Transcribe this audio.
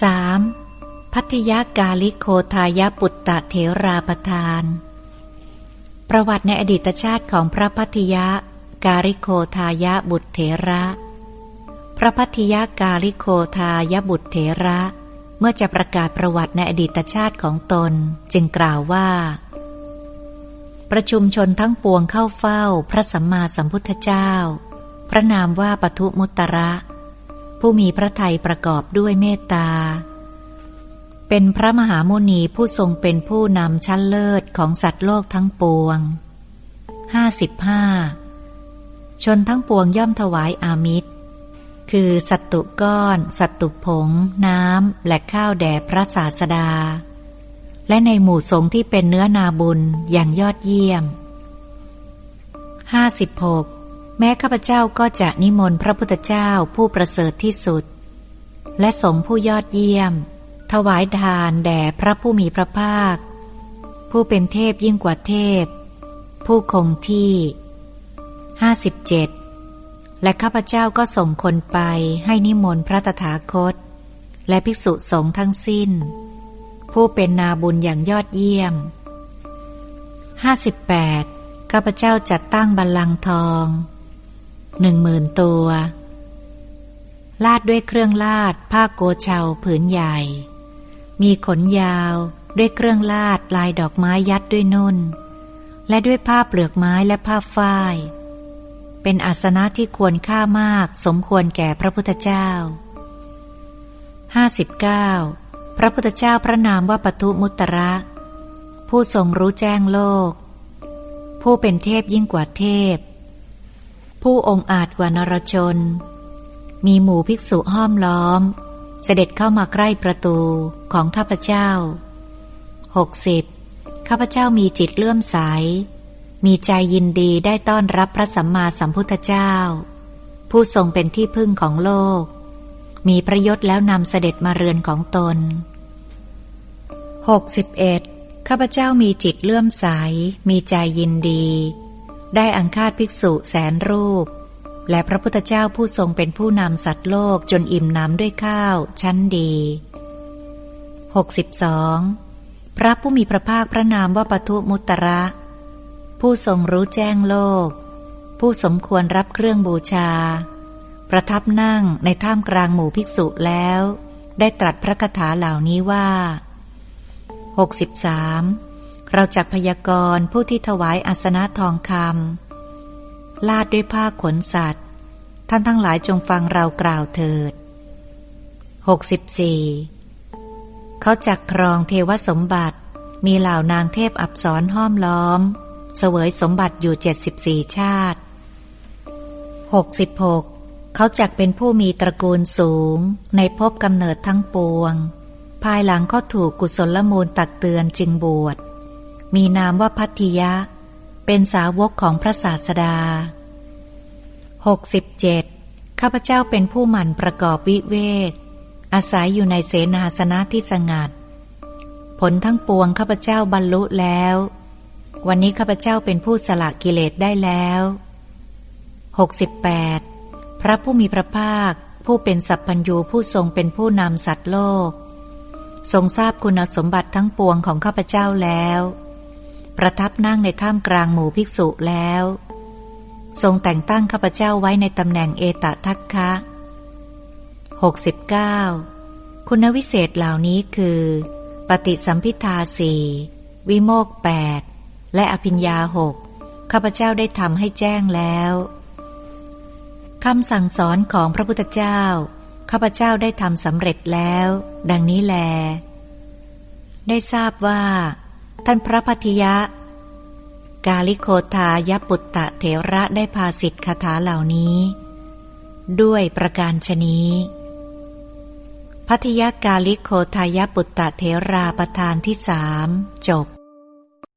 3. พัทยากาลิโคทายปุตตะเถราประทาน ประวัติในอดีตชาติของพระพัทยากาลิโคทายบุตรเถระ พระพัทยากาลิโคทายบุตรเถระ เมื่อจะประกาศประวัติในอดีตชาติของตนจึงกล่าวว่า ประชุมชนทั้งปวงเข้าเฝ้าพระสัมมาสัมพุทธเจ้า พระนามว่าปทุมุตระ ผู้มีพระทัยประกอบด้วยเมตตา เป็นพระมหาโมนีผู้ทรงเป็นผู้นำชั้นเลิศของสัตว์โลกทั้งปวง 55 ชนทั้งปวงย่อมถวายอามิตร คือสัตตุก้อน สัตตุผง น้ำ และข้าวแด่พระศาสดา และในหมู่สงฆ์ที่เป็นเนื้อนาบุญอย่างยอดเยี่ยม 56 แม้ข้าพเจ้าก็จะนิมนต์พระพุทธเจ้าผู้ประเสริฐที่สุด และสงผู้ยอดเยี่ยม ถวายทานแด่พระผู้มีพระภาค ผู้เป็นเทพยิ่งกว่าเทพ ผู้คงที่ห้าสิบเจ็ดและข้าพเจ้าก็ส่งคนไปให้นิมนต์พระตถาคต และภิกษุสงฆ์ทั้งสิ้น ผู้เป็นนาบุญอย่างยอดเยี่ยมห้าสิบแปดข้าพเจ้าจัดตั้งบัลลังก์ทอง หนึ่งหมื่นตัว ลาดด้วยเครื่องลาดผ้าโกเชาผืนใหญ่ มีขนยาวด้วยเครื่องลาดลายดอกไม้ยัดด้วยนุ่น และด้วยผ้าเปลือกไม้และผ้าฝ้าย เป็นอาสนะที่ควรค่ามากสมควรแก่พระพุทธเจ้า 59. พระพุทธเจ้าพระนามว่าปทุมุตระ ผู้ทรงรู้แจ้งโลก ผู้เป็นเทพยิ่งกว่าเทพ ผู้องอาจกว่านรชน มีหมู่ภิกษุห้อมล้อม เสด็จเข้ามาใกล้ประตูของข้าพเจ้า 60. ข้าพเจ้ามีจิตเลื่อมใส มีใจยินดีได้ต้อนรับพระสัมมาสัมพุทธเจ้า ผู้ทรงเป็นที่พึ่งของโลก มีประยศแล้วนำเสด็จมาเรือนของตน 61. ข้าพเจ้ามีจิตเลื่อมใส มีใจยินดี ได้อังคาดภิกษุแสนรูป และพระพุทธเจ้าผู้ทรงเป็นผู้นำสัตว์โลกจนอิ่มน้ำด้วยข้าว ชั้นดี 62. พระผู้มีพระภาคพระนามว่าปทุมุตระ ผู้ทรงรู้แจ้งโลก ผู้สมควรรับเครื่องบูชา ประทับนั่งในท่ามกลางหมู่ภิกษุแล้ว ได้ตรัสพระคาถาเหล่านี้ว่า 63 เราจักพยากรณ์ผู้ที่ถวายอาสนะทองคำลาดด้วยผ้าขนสัตว์ ท่านทั้งหลายจงฟังเรากล่าวเถิด 64. เขาจักครองเทวสมบัติ มีเหล่านางเทพอับสรห้อมล้อม เสวยสมบัติอยู่เจ็ดสิบสี่ชาติ 66. เขาจักเป็นผู้มีตระกูลสูง ในภพกำเนิดทั้งปวง ภายหลังก็ถูกกุศลมูลตักเตือนจึงบวช มีนามว่าพัทธิยะ เป็นสาวกของพระศาสดา 67. ข้าพเจ้าเป็นผู้หมั่นประกอบวิเวก อาศัยอยู่ในเสนาสนะที่สงัด ผลทั้งปวงข้าพเจ้าบรรลุแล้ว วันนี้ข้าพเจ้าเป็นผู้สละกิเลสได้แล้ว 68. พระผู้มีพระภาค ผู้เป็นสัพพัญญูผู้ทรงเป็นผู้นำสัตว์โลก ทรงทราบคุณสมบัติทั้งปวงของข้าพเจ้าแล้ว ประทับนั่งในท่ามกลางหมู่ภิกษุแล้ว ทรงแต่งตั้งข้าพเจ้าไว้ในตำแหน่งเอตทัคคะ 69. คุณวิเศษเหล่านี้คือ ปฏิสัมพิทาสี่วิโมกแปดและอภิญญาหกข้าพเจ้าได้ทำให้แจ้งแล้วคำสั่งสอนของพระพุทธเจ้า ข้าพเจ้าได้ทำสำเร็จแล้ว ดังนี้แล ได้ทราบว่า ท่านพระพัทยะ กาลิโคทายปุตตะเถระได้พาสิทธิคาถาเหล่านี้ ด้วยประการชนี้พัทยากาลิโคทายปุตตะเถราประธานที่สามจบ